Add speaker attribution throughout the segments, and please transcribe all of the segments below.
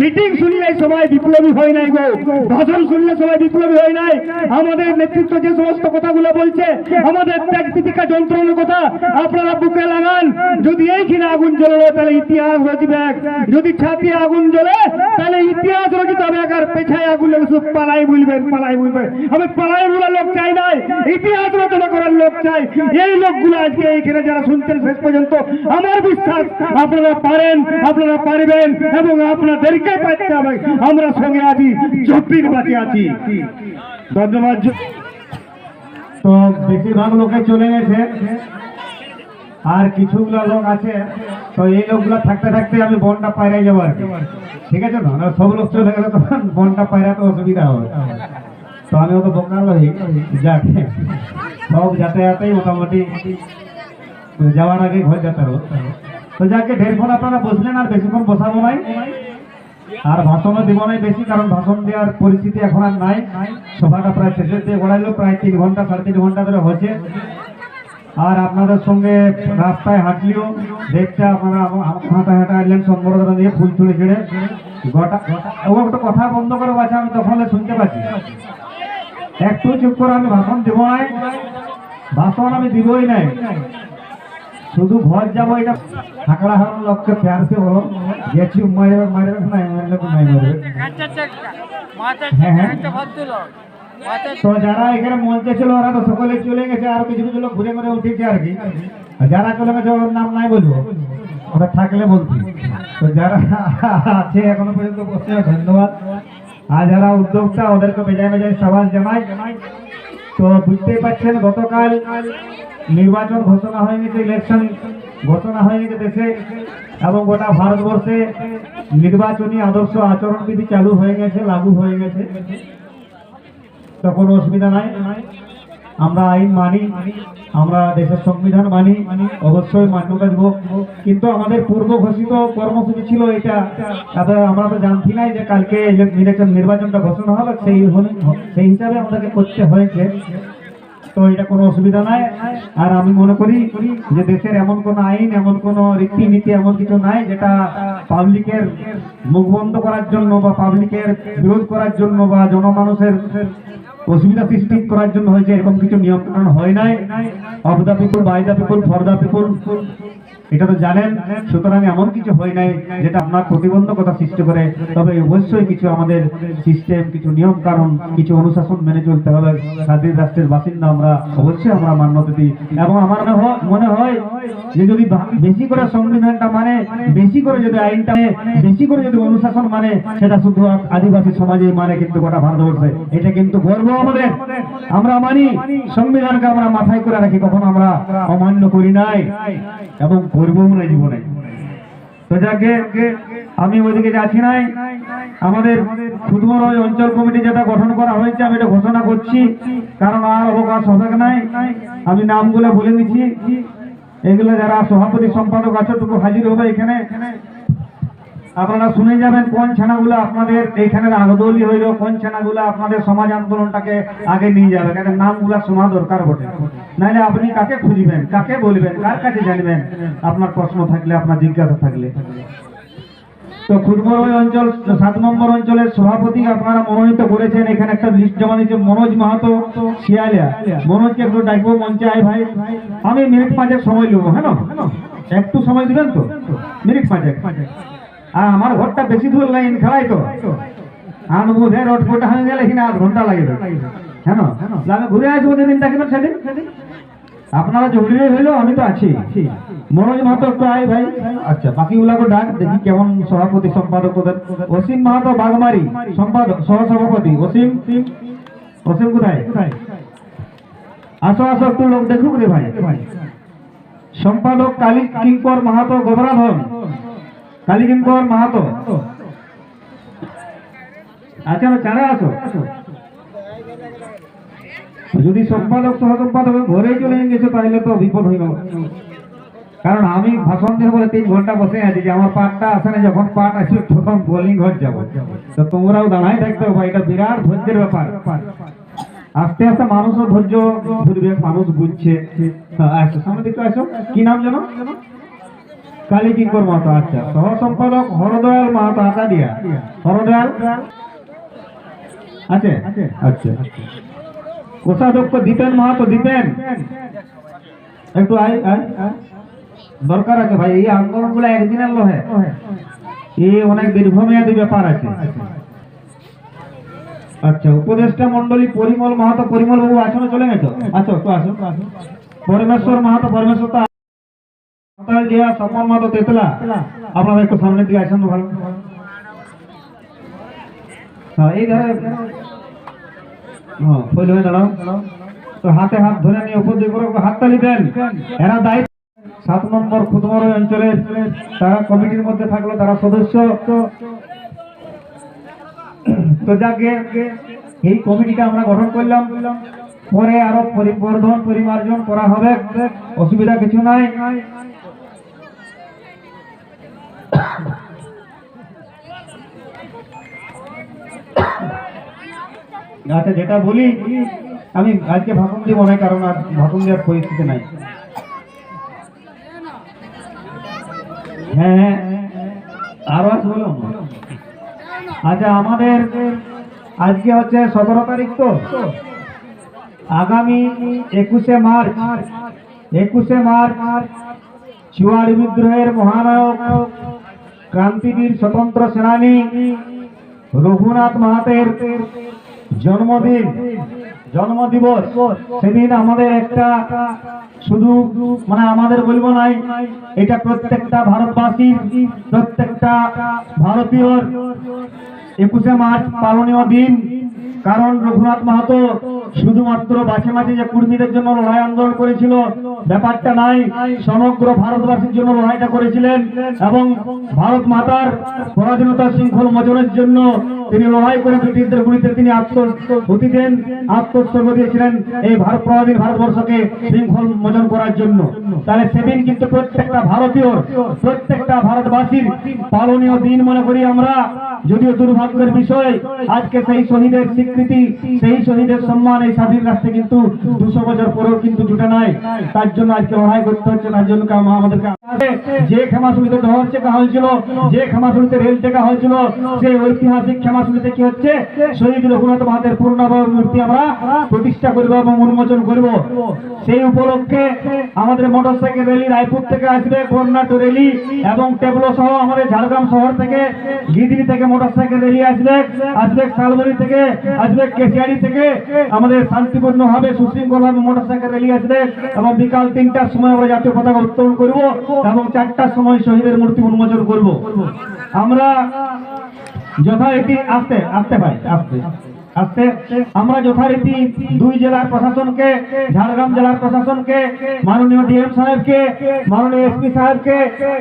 Speaker 1: Meeting শুনলে সবাই বিপ্লবী হয় নাই গো। ভাষণ শুনলে সবাই বিপ্লবী হয় নাই। আমাদের নেতৃত্ব যে সমস্ত কথাগুলো বলছে, আমাদের ত্যাগ দীপিকা যন্ত্রণার কথা আপনারা বুকে লাগান। যদি এইখানে আগুন জ্বললো তাহলে ইতিহাস রচিবে যদি ছাতিয়ে আগুন জ্বলে, তাহলে ইতিহাস রচিত হবে আর পেছায় আগুন শুধু পালাই বলবেন পালাই বলবেন আমি পালাই বলা লোক চাই নাই, ইতিহাস রচনা করার লোক চাই। এই লোকগুলো আজকে এইখানে যারা শুনছেন শেষ পর্যন্ত, আমার বিশ্বাস, আপনারা পারেন, আপনারা পারবেন, এবং আপনাদেরকে পারতে হবে। আমরা সঙ্গে আছি চব্বিশ বাকি আছি। ধন্যবাদ।
Speaker 2: তো বেশিরভাগ লোকে চলে গেছে। আর কিছুগুলো লোক আছে। তো এই লোকগুলো থাকতে থাকতে আমি বনটা পায়রাই যাব আর। ঠিক আছে না, সব লোক চলে গেলে তখন বনটা পায়রাতে অসুবিধা হবে। তো আমি অত বোকাল যাক, সব যাতায়াতেই মোটামুটি যাওয়ার আগে ঘর যেতে হবে তো যাকে ঢেরক্ষণ আপনারা বসলেন আর বেশিক্ষণ বসাবো নাই। আর ভাষণও দিব নাই বেশি, কারণ ভাষণ দেওয়ার পরিস্থিতি এখন আর নাই। সভাটা প্রায় শেষের দিয়ে গড়াইলো, প্রায় তিন ঘণ্টা, সাড়ে তিন ঘণ্টা ধরে হয়েছে। আর আপনাদের সঙ্গে রাস্তায় হাঁটলিও দেখতে আপনারা হাঁটা হাঁটা সম্বর্ধনা দিয়ে ফুল ছুঁড়ে ছেড়ে গোটা ও একটা কথা বন্ধ করে বাচ্চা আমি তখন শুনতে পাচ্ছি। একটু চুপ করে, আমি ভাষণ দিব নাই। ভাষণ আমি দিবই নাই। শুধু ঘর যাব এটা থাকড়া হারানো লোককে প্যারসে বলো গেছি মারবে মারবে না মারলে নাই মারবে হ্যাঁ, হ্যাঁ। তো যারা এখানে মঞ্চে ছিল ওরা তো সকলে চলে গেছে আর কিছু কিছু লোক ঘুরে ঘুরে উঠেছে আর কি। যারা চলে গেছে ওর নাম নাই বলব। ওরা থাকলে বলছি তো যারা আছে এখনও পর্যন্ত বসে ধন্যবাদ। আর যারা উদ্যোক্তা ওদেরকে বেজায় বেজায় সবাই জানাই। তো বুঝতেই পারছেন গতকাল নির্বাচন ঘোষণা হয়ে গেছে ইলেকশন ঘোষণা হয়ে গেছে দেশে এবং গোটা ভারতবর্ষে নির্বাচনী আদর্শ আচরণবিধি চালু হয়ে গেছে, লাগু হয়ে গেছে। তো কোনো অসুবিধা নাই। আমরা আইন মানি, আমরা দেশের সংবিধান মানি, অবশ্যই মান্যতা দিব। কিন্তু আমাদের পূর্ব ঘোষিত কর্মসূচি ছিল এটা আমরা তো জানছি নাই যে কালকে নির্বাচন নির্বাচনটা ঘোষণা হবে, সেই সেই হিসাবে আমাদেরকে করতে হয়েছে। তো এটা কোনো অসুবিধা নাই। আর আমি মনে করি যে দেশের এমন কোন আইন, এমন কোন রীতিনীতি, এমন কিছু নাই যেটা পাবলিকের মুখ বন্ধ করার জন্য বা পাবলিকের বিরোধ করার জন্য বা জনমানুষের অসুবিধা সৃষ্টি করার জন্য হয়েছে এরকম কিছু নিয়ম কানুন হয় নাই। Of the people by the people for the people এটা তো জানেন, সুতরাং এমন কিছু হয় নাই যেটা আপনার প্রতিবন্ধকতা সৃষ্টি করে। তবে অবশ্যই কিছু আমাদের সিস্টেম কিছু নিয়ম কানুন কিছু অনুশাসন মেনে চলতে হবে। স্বাধীন রাষ্ট্রের বাসিন্দা আমরা, অবশ্যই আমরা মান্যতা দিই এবং আমার মনে হয়- যে যদি বেশি করে সংবিধানটা মানে বেশি করে যদি আইনটা মানে বেশি করে যদি অনুশাসন মানে সেটা শুধু আদিবাসী সমাজে মানে কিন্তু গোটা ভারতবর্ষে। এটা কিন্তু গর্ব আমাদের। আমরা মানি, সংবিধানকে আমরা মাথায় করে রাখি, কখনো আমরা অমান্য করি নাই। এবং করব না জীবনে তো যাকে আমি ওইদিকে যাচ্ছি নাই, আমাদের ওই অঞ্চল কমিটি যেটা গঠন করা হয়েছে, আমি এটা ঘোষণা করছি, কারণ আর অবকাশ হবে নাই। আমি নামগুলো বলে দিচ্ছি এগুলো যারা সভাপতি সম্পাদক আছে টুকু হাজির হবে এখানে। আপনারা শুনে যাবেন কোন ছানাগুলো আপনাদের এইখানে আগদলি হইল, কোন ছানাগুলো আপনাদের সমাজ আন্দোলনটাকে আগে নিয়ে যাবে, কারণ নামগুলো শোনা দরকার বটে। নাহলে আপনি কাকে খুঁজবেন, কাকে বলবেন, কার কাছে জানবেন? আপনার প্রশ্ন থাকলে, আপনার জিজ্ঞাসা থাকলে। তো খুদমরই অঞ্চল, সাত নম্বর অঞ্চলের সভাপতি আপনারা মনোনীত করেছেন। এখানে একটা লিস্ট জমা দিয়েছে, মনোজ মাহাতো শিয়ালিয়া। মনোজকে একটু ডাকবো, মঞ্চে আয় ভাই। আমি মিনিট পাঁচেক সময় নেব হ্যাঁ একটু সময় দিবেন তো? মিনিট পাঁচেক। আমার ঘরটা বেশি দূর লাইন খেলাই তো। আর বুধে রোড ফোটা হয়ে গেলে এখানে আধ ঘণ্টা লাগবে। হ্যাঁ? আমি ঘুরে আসব আপনারা জরুরি হইল, আমি তো আছি। মনোজ মাহাতো আয় ভাই। আচ্ছা বাকিগুলাকে ডাক, দেখি কেমন সভাপতি সম্পাদক অসীম মাহাতো বাগমারি, সম্পাদক, সহসভাপতি। অসীম? অসীম কোথায়? আসো আসো, একটু লোক দেখুক রে ভাই। সম্পাদক কালী কিঙ্কর মাহাতো গোবরাধন কালী কিঙ্কর মাহাতো। আচ্ছা চারা আসো যদি সম্পাদক সহ সম্পাদক ঘরে চলে গেছে, তাহলে তো বিপদ হয়ে গেল কারণ আমি ভাষণ দিয়ে বলে তিন ঘণ্টা বসে আছি যে আমার পাটটা আসে না, যখন পাট আসবে তখন বোলিং ঘর যাব। তো তোমরাও দাঁড়াই থাকতে হবে, এটা বিরাট ধৈর্যের ব্যাপার। আস্তে আস্তে মানুষও ধৈর্য ধরবে, মানুষ বুঝছে। আসো, সামনে আসো। কি নাম জানো কালী কিঙ্কর মাহাতো আচ্ছা। সহ সম্পাদক হরদয়াল মাহাতো আকাডিয়া হরদয়াল? আছে? আচ্ছা। কোষাধ্যক্ষ দীপেন মাহাতো, দীপেন। একটু আয়। দরকার আছে ভাই, এই আন্দোলনগুলো একদিনের লহে। এই অনেক দীর্ঘমেয়াদী ব্যাপার আছে। আচ্ছা উপদেষ্টা মন্ডলী পরিমল মাহাতো পরিমল বাবু আসনে চলে গেছো? আচ্ছা একটু আসো আসো পরমেশ্বর মাহাতো, পরমেশ্বর তেতলা আপনারা একটু সামনে দিয়ে আসেন ভালো। হ্যাঁ এই ধারে। হ্যাঁ ফইল হয়ে দাঁড়াও। তো হাতে হাত ধরে নিয়ে দিকে করে দেন। এরা দায়িত্ব সাত নম্বর খুদমর অঞ্চলের তারা কমিটির মধ্যে থাকল তারা সদস্য। তো যাকে এই কমিটিটা আমরা গঠন করলাম। পরে আরও পরিবর্ধন পরিমার্জন করা হবে। অসুবিধা কিছু নাই। আচ্ছা যেটা বলি, আমি আজকে ভাষণ দিব না কারণ আর ভাষণ দেওয়ার পরিস্থিতি নাই। হ্যাঁ আরও আছে বলুন আচ্ছা আমাদের আজকে হচ্ছে সতেরো তারিখ তো। আগামী একুশে মার্চ একুশে মার্চ চুয়াড়ি বিদ্রোহের মহানায়ক, ক্রান্তিবীর স্বতন্ত্র সেনানী রঘুনাথ মাহাতের জন্মদিন, জন্মদিবস। সেদিন আমাদের একটা শুধু মানে আমাদের বলব নাই, এটা প্রত্যেকটা ভারতবাসী, প্রত্যেকটা ভারতীয় একুশে মার্চ পালনীয় দিন। কারণ রঘুনাথ মাহাতো শুধুমাত্র বাছে মাঝে যে কুর্মীদের জন্য লড়াই আন্দোলন করেছিল, ব্যাপারটা নাই। সমগ্র ভারতবাসীর জন্য লড়াইটা করেছিলেন এবং ভারত মাতার পরাধীনতা শৃঙ্খল মোচনের জন্য তিনি লড়াই করে ব্রিটিশদের গুলিতে তিনি আত্মহুতি দেন আত্মোৎসর্গ দিয়েছিলেন এই ভারত পরাধীন ভারতবর্ষকে শৃঙ্খল মোচন করার জন্য। তাহলে সেদিন কিন্তু প্রত্যেকটা ভারতীয়, প্রত্যেকটা ভারতবাসীর পালনীয় দিন মনে করি আমরা। যদিও দুর্ভাগ্যের বিষয়, আজকে সেই শহীদের স্বীকৃতি, সেই শহীদের সম্মান এই স্বাধীন রাষ্ট্রে কিন্তু দুশো বছর পরেও কিন্তু জুটে নাই। তার জন্য আজকে লড়াই করতে হচ্ছে, তার জন্য আমাদেরকে যে ক্ষমাশুলিতে ডহর চেকা হয়েছিল? যে ক্ষমাশুলিতে রেল টেকা হয়েছিল, সেই ঐতিহাসিক ক্ষমাশুলিতে কি হচ্ছে? শহীদ রঘুনাথ মাহাতের পূর্ণাবহ মূর্তি আমরা প্রতিষ্ঠা করব এবং উন্মোচন করব। সেই উপলক্ষে আমাদের মোটরসাইকেল র্যালি রায়পুর থেকে আসবে কর্ণাটক র্যালি এবং টেবলো সহ আমাদের ঝাড়গ্রাম শহর থেকে গিদিরি থেকে মোটরসাইকেল র্যালি আসবে আসবে শালবনি থেকে, আসবে কেশিয়ারি থেকে। আমাদের শান্তিপূর্ণ ভাবে সুশৃঙ্খল ভাবে মোটরসাইকেল র্যালি আসবে এবং বিকাল তিনটার সময় আমরা জাতীয় পতাকা উত্তোলন করব এবং চারটার সময় শহীদের মূর্তি উন্মোচন করব। আমরা যথারীতি আসতে আসতে ভাই, আসতে। আসতে আমরা যথারীতি দুই জেলার প্রশাসনকে, ঝাড়গ্রাম জেলার প্রশাসনকে, মাননীয় ডিএম সাহেবকে, মাননীয় এসপি সাহেবকে,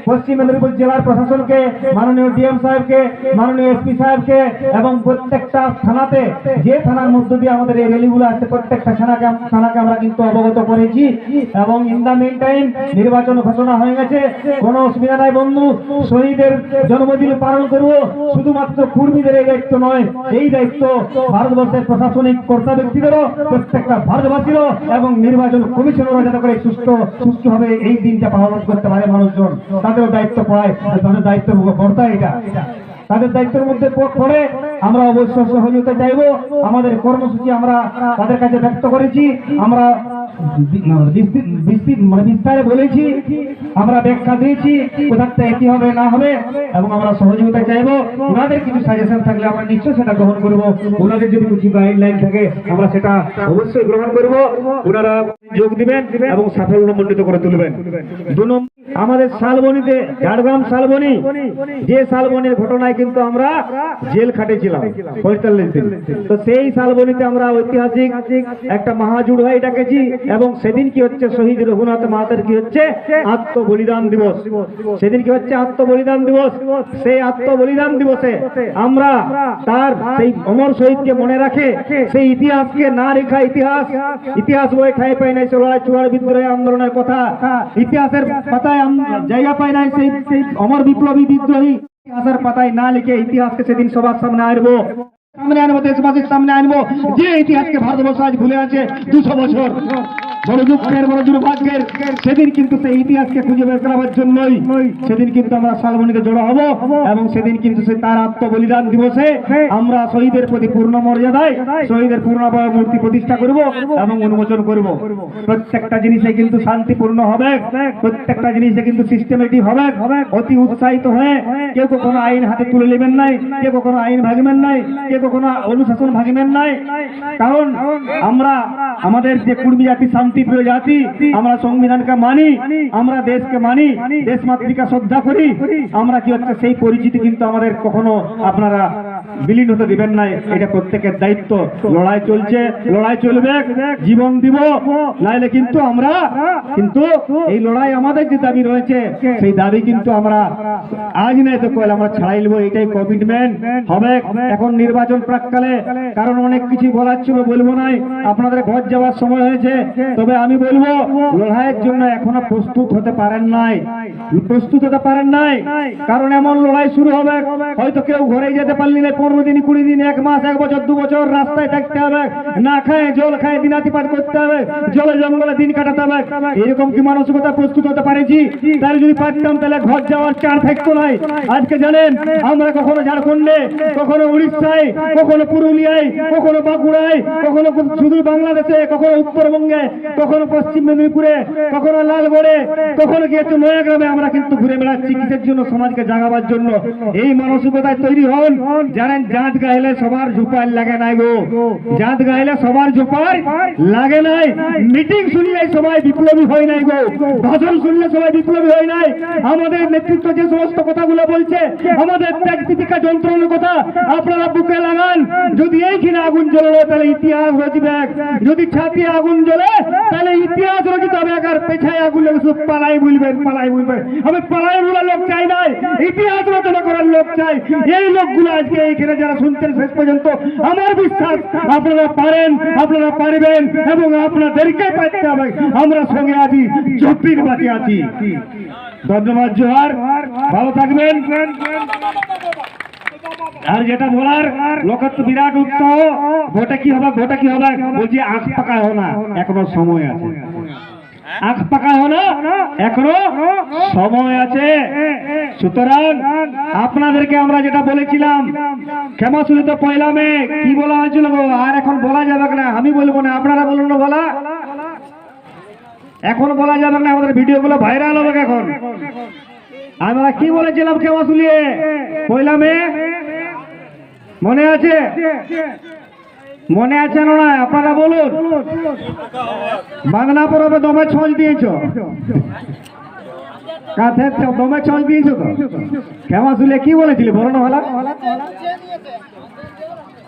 Speaker 2: পশ্চিম মেদিনীপুর জেলার প্রশাসনকে, মাননীয় ডিএম সাহেবকে, মাননীয় এসপি সাহেবকে এবং প্রত্যেকটা থানাতে যে থানার মধ্য দিয়ে আমাদের এই র্যালিগুলো আসছে প্রত্যেকটা থানাকে থানাকে আমরা কিন্তু অবগত করেছি এবং ইন দ্য মেন টাইম নির্বাচন ঘোষণা হয়ে গেছে। কোনো অসুবিধা নাই বন্ধু, শহীদের জন্মদিন পালন করব। শুধুমাত্র কুর্মীদের এই দায়িত্ব নয়, এই দায়িত্ব ভারতবর্ষের প্রশাসনিক কর্তা ব্যক্তিদেরও, প্রত্যেকটা ভারতবাসীরও এবং নির্বাচন কমিশনেরও যাতে করে সুস্থ সুস্থভাবে এই দিনটা পালন করতে পারে মানুষজন। তাদেরও দায়িত্ব পড়ায় তাদের দায়িত্ব কর্তা এটা। তাদের দায়িত্বের মধ্যে পড়ে আমরা অবশ্যই সহযোগিতা চাইব। আমাদের কর্মসূচি আমরা তাদের কাছে ব্যক্ত করেছি। আমরা মানে আমরা হবে, না হবে, এবং আমরা সহযোগিতা চাইব। ওনাদের কিছু সাজেশন থাকলে আমরা সেটা গ্রহণ করব। ওনাদের থাকে, আমরা সেটা অবশ্যই গ্রহণ করব। ওনারা যোগ দিবেন এবং সাফল্য মন্ডিত করে তুলবেন। দু নম্বর আমাদের শালবনিতে, ঝাড়গ্রাম শালবনি, যে শালবনির ঘটনায় কিন্তু আমরা জেল খাটেছিলাম, পঁয়তাল্লিশ দিন। তো সেই শালবনিতে আমরা ঐতিহাসিক একটা মহাজুড় হয়ে ডাকেছি এবং সেদিন কি হচ্ছে, শহীদ রঘুনাথ মাহাতের কি হচ্ছে আত্ম বলিদান দিবস। সেদিন কি হচ্ছে আত্ম বলিদান দিবস? সেই আত্ম বলিদান দিবসে আমরা তার সেই অমর শহীদকে মনে রাখে, সেই ইতিহাসকে না রেখা ইতিহাস। ইতিহাস বই খাই পাই নাই চোরা চুয়ার বিদ্রোহ আন্দোলনের কথা। ইতিহাসের পাতায় জায়গা পাই নাই, সেই অমর বিপ্লবী বিদ্রোহী ইতিহাসের পাতায় না লিখে ইতিহাসকে সেদিন সবার সামনে আনব। সামনে আনব, দেশবাসীর সামনে আনব। যে ইতিহাসকে ভারতবর্ষ আজ ভুলে আছে দুশো বছর।
Speaker 1: সেদিন কিন্তু সেই ইতিহাসকে খুঁজে বের করার জন্যই, সেদিন কিন্তু আমরা জড়ো এবং সেদিন কিন্তু সে তার দিবসে আমরা শহীদের প্রতি পূর্ণ মর্যাদায়, শহীদের পূর্ণাবয় মূর্তি প্রতিষ্ঠা করব এবং উন্মোচন করব। প্রত্যেকটা জিনিসে কিন্তু শান্তিপূর্ণ হবে, প্রত্যেকটা জিনিসে কিন্তু সিস্টেমেটিক হবে, অতি উৎসাহিত হয়ে কেউ কখনো আইন হাতে তুলে নেবেন নাই, কেউ কখনো আইন ভাগবেন নাই, কেউ কখনো অনুশাসন ভাঙবেন নাই। কারণ আমরা আমাদের যে কুর্মী জাতি, শান্তিপ্রিয় জাতি, আমরা সংবিধানকে মানি, আমরা দেশকে মানি দেশ মাতৃকা শ্রদ্ধা করি, আমরা কি হচ্ছে সেই পরিচিতি কিন্তু আমাদের কখনো আপনারা বিলীন হতে দিবেন নাই। এটা প্রত্যেকের দায়িত্ব। লড়াই চলছে, লড়াই চলবে। জীবন দিব। নাইলে কিন্তু আমরা, কিন্তু এই লড়াই আমাদের যে দাবি রয়েছে, সেই দাবি কিন্তু আমরা আজ নাই তো কল আমরা ছাড়াই নেব। এটাই কমিটমেন্ট হবে। এখন নির্বাচন প্রাককালে, কারণ অনেক কিছু বলার ছিল, বলব নাই। আপনাদের ঘর যাওয়ার সময় হয়েছে। তবে আমি বলব, লড়াইয়ের জন্য এখনও প্রস্তুত হতে পারেন নাই। প্রস্তুত হতে পারেন নাই। কারণ এমন লড়াই শুরু হবে। হয়তো কেউ ঘরে যেতে পারলি না পনেরো দিন, কুড়ি দিন, এক মাস, এক বছর, দু বছর রাস্তায় থাকতে হবে। না খায়, জল খায়, দিনাতিপাত করতে হবে। জলে, জঙ্গলে দিন কাটাতে হবে। এরকম কি মানসিকতা প্রস্তুত হতে পারেছি তাহলে যদি পারতাম, তাহলে ঘর যাওয়ার চার থাকতো নাই আজকে জানেন, আমরা কখনো ঝাড়খণ্ডে, কখনো উড়িষ্যায়, কখনো পুরুলিয়ায়, কখনো বাঁকুড়ায়, কখনো শুধু বাংলাদেশে, কখনো উত্তরবঙ্গে, কখনো পশ্চিম মেদিনীপুরে, কখনো লালগড়ে, কখনো কি একটু নয়াগ্রামে আমরা কিন্তু ঘুরে বেড়াচ্ছি। কিসের জন্য? সমাজকে জাগাবার জন্য। এই মানসিকতায় তৈরি হন জানেন জাত গাইলে সবার ঝুপার লাগে নাই গো। জাত গাইলে সবার ঝুপার লাগে নাই। মিটিং শুনলে সবাই বিপ্লবী হয় নাই গো। ভাষণ শুনলে সবাই বিপ্লবী হয় নাই। আমাদের নেতৃত্ব যে সমস্ত কথাগুলো বলছে, আমাদের ত্যাগ তিতিকা যন্ত্রণার কথা আপনারা বুকে লাগান। যদি এইখানে আগুন জ্বললো তাহলে ইতিহাস রচবে যদি ছাতিয়ে আগুন জ্বলে, তাহলে ইতিহাস রচিত হবে আর পেছায় আগুন শুধু পালাই বলবেন পালাই বলবেন। আমি পালাই বলার লোক চাই নাই। ইতিহাস রচনা করার লোক চাই। এই লোকগুলো আজকে এইখানে যারা শুনছেন শেষ পর্যন্ত, আমার বিশ্বাস আপনারা পারেন, আপনারা পারবেন এবং আপনাদেরকে পাইতে হবে। আমরা সঙ্গে আছি চব্বিশ বাতি আছি। ধন্যবাদ, জোহার। ভালো থাকবেন। আর যেটা বলার লোকের তো বিরাট উৎসাহ, ভোটে কি হবে, ভোটে কি হবে, বলছি আখ পাকা হো না, এখনও সময় আছে। আখ পাকা হো না এখনও সময় আছে। সুতরাং আপনাদেরকে আমরা যেটা বলেছিলাম ক্ষমা শুনে তো পয়লা মে, কি বলা হয়েছিল? আর এখন বলা যাবে না আমি বলব না, আপনারা বলুন না বলা। এখন বলা যাবে না আমাদের ভিডিওগুলো ভাইরাল হবে এখন। আমরা কি বলেছিলাম ক্ষমা শুলিয়ে পয়লা মে? মনে আছে? মনে আছে না আপনারা বলুন। বাংলা পরবে দমে ছঁচ দিয়েছ। কাঁথে দমে ছঁচ দিয়েছ তো? ক্ষমা শুলে কি বলেছিলে? বলো না ভালো।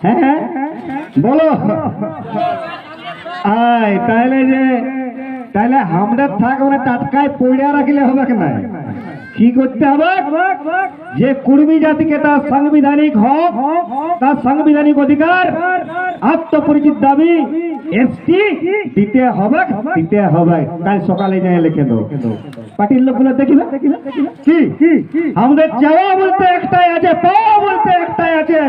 Speaker 1: হ্যাঁ হ্যাঁ। বলো। আয় তাহলে যে তাহলে আমরা থাক মানে টাটকায় পড়িয়া রাখলে হবে না কি করতে হবে? যে কুর্মী জাতিকে তার সাংবিধানিক হক, তার সাংবিধানিক অধিকার আত্মপরিচিত দাবি এসটি দিতে হবে দিতে হবে। কাল সকালে যাই লিখে দেবো। পার্টির লোকগুলো দেখিবে? কি? আমাদের চাওয়া বলতে একটাই আছে, পাওয়া বলতে একটাই আছে।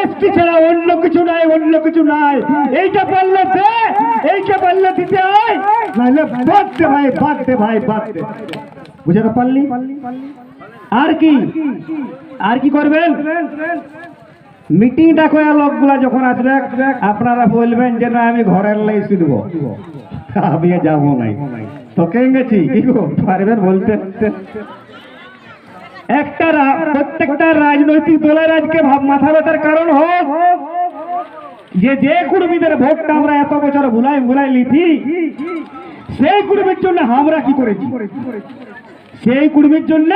Speaker 1: এসটি ছাড়া অন্য কিছু নাই, অন্য কিছু নাই। এইটা পারলে দে, এইটা পারলে দিতে হয় নাহলে বাদ দে ভাই, বাদ দে ভাই, বাদ দে। বুঝাতে পারলি? আর কি? আর কি করবেন? মিটিং দেখো এই লোকগুলা যখন আসবে, আপনারা বলবেন যে, না, আমি ঘরের লাই শুনব আমি যাব নাই। তোকে গেছি কি পারবেন বলতে? একটা প্রত্যেকটা রাজনৈতিক দলের আজকে মাথা ব্যথার কারণ হোক, যে যে কুর্মীদের ভোটটা আমরা এত বছর ভুলাই ভুলাই লিখি, সেই কুর্মীর জন্য আমরা কি করেছি? সেই কুর্মীর জন্য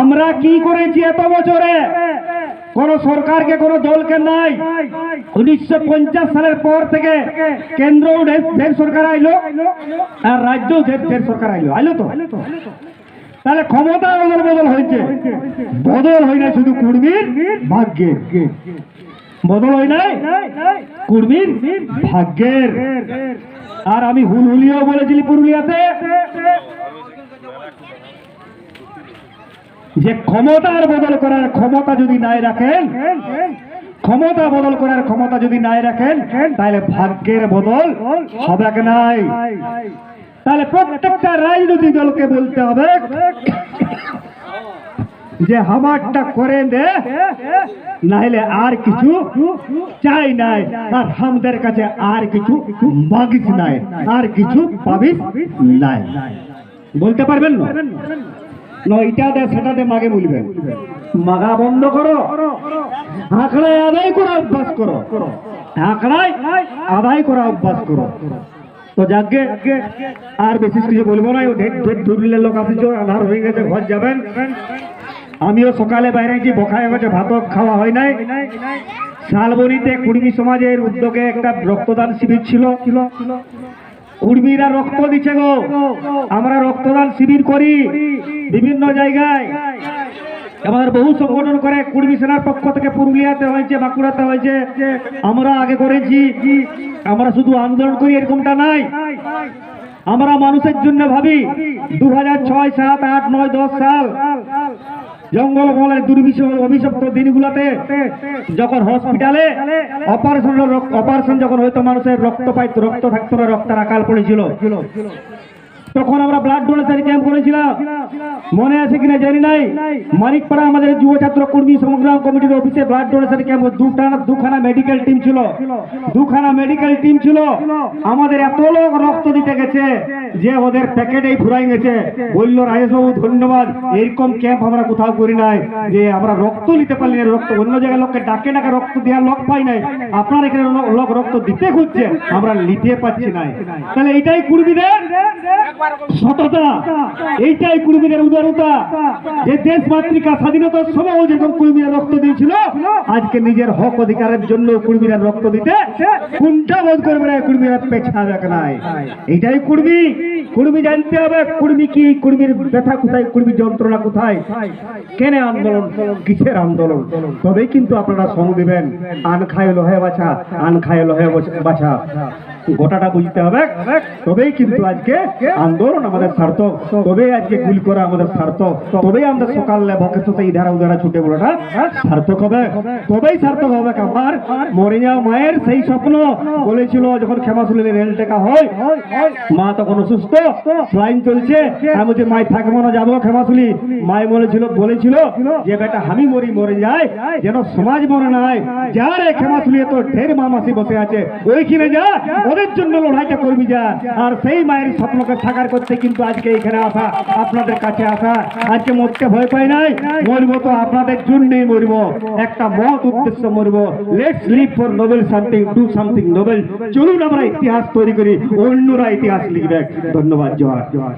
Speaker 1: আমরা কি করেছি এত বছরে? কোন সরকারকে, কোন দলকে নাই। উনিশশো পঞ্চাশ সালের পর থেকে কেন্দ্র ঢের সরকার আইলো আর রাজ্য ঢের সরকার আইলো। আইলো তো? তাহলে ক্ষমতা বদল বদল হয়েছে। বদল হয় না শুধু কুর্মীর ভাগ্যের বদল হয় নাই কুর্মীর ভাগ্যের। আর আমি হুলহুলিও বলেছিলি পুরুলিয়াতে যে ক্ষমতার বদল করার ক্ষমতা যদি নাই রাখেন, ক্ষমতা বদল করার ক্ষমতা যদি নাই রাখেন, তাহলে ভাগ্যের বদল হবে নাই? তাহলে প্রত্যেকটা রাজনৈতিক দলকে বলতে হবে, যে হামারটা করে দে, নাহলে আর কিছু চাই নাই, আর আমাদের কাছে আর কিছু মাগিস নাই, আর কিছু পাবিস নাই। বলতে পারবেন না? না এটা দে, সেটা দে মাগে বলবেন মাগা বন্ধ করো। আঁকড়ায় আদায় করা অভ্যাস করো। আঁকড়ায় আদায় করা অভ্যাস করো। তো যাকে আর বেশি কিছু বলব না দূরের লোক আসছে, আধার হয়ে গেছে, ঘর যাবেন। আমিও সকালে বাইরে গিয়ে বখায় গেছে ভাত খাওয়া হয় নাই। শালবনিতে কুর্মী সমাজের উদ্যোগে একটা রক্তদান শিবির ছিল। কুর্মীরা রক্ত দিচ্ছে গো। আমরা রক্তদান শিবির করি বিভিন্ন জায়গায়। আমাদের বহু সংগঠন করে কুর্মী সেনার পক্ষ থেকে পুরুলিয়াতে হয়েছে, বাঁকুড়াতে হয়েছে। আমরা আগে করেছি। আমরা শুধু আন্দোলন করি, এরকমটা নাই। আমরা মানুষের জন্য ভাবি দু হাজার ছয়, সাত, আট, নয়, দশ সাল জঙ্গল মহলের দুর্বিষ অভিশপ্ত দিনগুলোতে যখন হসপিটালে অপারেশন অপারেশন যখন হয়তো মানুষের রক্ত পাইত রক্ত থাকতো না, রক্তের আকাল পড়েছিল। তখন আমরা ব্লাড ডোনেশন ক্যাম্প করেছিলাম। মনে আছে কিনা জানি নাই? মানিকপাড়া আমাদের যুব ছাত্র কর্মী সংগ্রাম কমিটির অফিসে ব্লাড ডোনেশন ক্যাম্প দুখানা দুখানা মেডিকেল টিম ছিল। দুখানা মেডিকেল টিম ছিল। আমাদের এত লোক রক্ত দিতে গেছে যে ওদের প্যাকেটেই ফুরাই গেছে। বলল, রাজেশবাবু, ধন্যবাদ। এরকম ক্যাম্প আমরা কোথাও করি নাই। যে আমরা রক্ত নিতে পারলি না, রক্ত অন্য জায়গায় লোককে ডাকে ডাকে রক্ত দেওয়ার লোক পাই নাই। আপনার এখানে লোক- রক্ত দিতে খুঁজছে, আমরা নিতে পারছি না তাহলে এইটাই কুর্মীদের সততা, এইটাই কুর্মীদের উদারতা। যে দেশ মাতৃকা স্বাধীনতার সময়ও যেরকম রক্ত দিয়েছিল, আজকে নিজের হক অধিকারের জন্য রক্ত দিতে কোনটা বোধ করবে না নাই। এইটাই কুর্মী কুর্মী জানতে হবে কুর্মী কি কুর্মীর ব্যথা কোথায় কুর্মীর যন্ত্রণা কোথায়, কেন আন্দোলন, কিসের আন্দোলন? তবেই কিন্তু আপনারা সং দিবেন। আন খায় লোহে বাছা, আন খায় লোহে বাছা। গোটাটা বুঝতে হবে। তবেই কিন্তু আজকে আন্দোলন আমাদের সার্থক। তবেই আজকে গুল করা আমাদের সার্থক। তবেই আমরা সকালে বকে তো এই ধারা উদারা ছুটে বড়টা সার্থক হবে। তবেই সার্থক হবে আমার মরে যাওয়া মায়ের সেই স্বপ্ন বলেছিল যখন ক্ষমা শুনলে রেল টেকা হয়। মা তখন অসুস্থ। লাইন চলছে। আমি বলছি, মাই, থাকব না, যাব ক্ষমাশুলি মাই বলেছিল বলেছিল যে, বেটা, আমি মরি, মরে যায় যেন সমাজ মরে নাই যার এই ক্ষমাশুলি তো ঢের মা মাসি বসে আছে। ওইখানে যা ওদের জন্য লড়াইটা করবি যা। আর সেই মায়ের স্বপ্নকে সাকার করতে কিন্তু আজকে এখানে আসা আপনাদের কাছে আসা। আজকে মরতে ভয় পাই নাই? মরবো তো আপনাদের জন্যই মরবো। একটা মত উদ্দেশ্য মরবো। Let's live for noble something to something noble চলুন আমরা ইতিহাস তৈরি করি, অন্যরা ইতিহাস লিখবে। ধন্যবাদ জোহার জোহার